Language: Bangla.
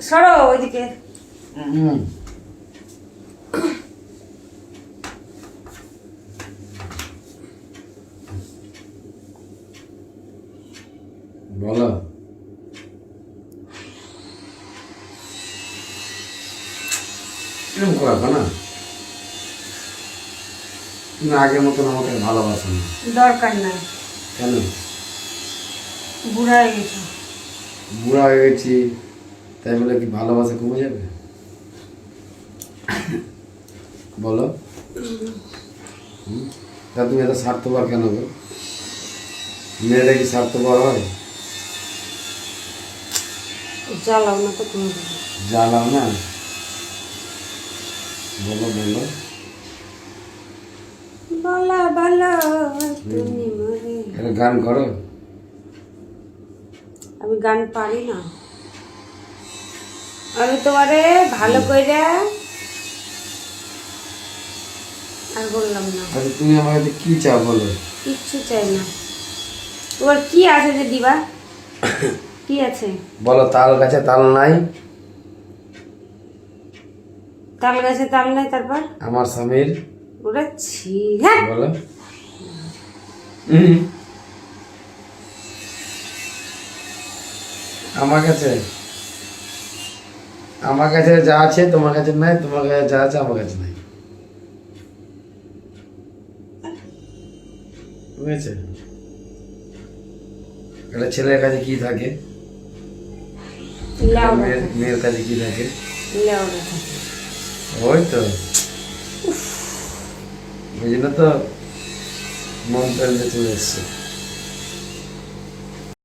সরো ওইদিকে। বলো। এরকম করা না। তুমি আগের মতন আমাকে ভালোবাসো না। দরকার নাই। কেন? বুড়া হয়ে গেছো। বুড়া হয়ে গেছি। তাই বলে কি ভালোবাসা কমে যাবে? বলো। তা তুমি এত স্বার্থপর কেন গো? মেয়েরা কি স্বার্থপর হয়? জ্বালাও না তো জ্বালাও না? বলো বলো। বলা বলা তুমি মরে একটা গান করো। আমি গান পারি না। আমি তোমারে ভালো করে আর বললাম না। তুমি আমার কাছে কি চাও বলো? কিচ্ছু চাই না। তোমার কি আছে যে দিবা? কি আছে? বলো তাল গাছে তাল নাই। তাল গাছে তাল নাই তারপর? আমার স্বামীর। ওটা ছি হ্যাঁ। বলো। আমার কাছে? আমার কাছে যা আছে তোমার কাছে নাই তোমার কাছে যা আছে আমার কাছে নাই। বুঝেছে? একটা ছেলের কাছে কি থাকে? মেয়ের কাছে কি থাকে? ওই তো। ওই জন্য তো মন চলে এসছে।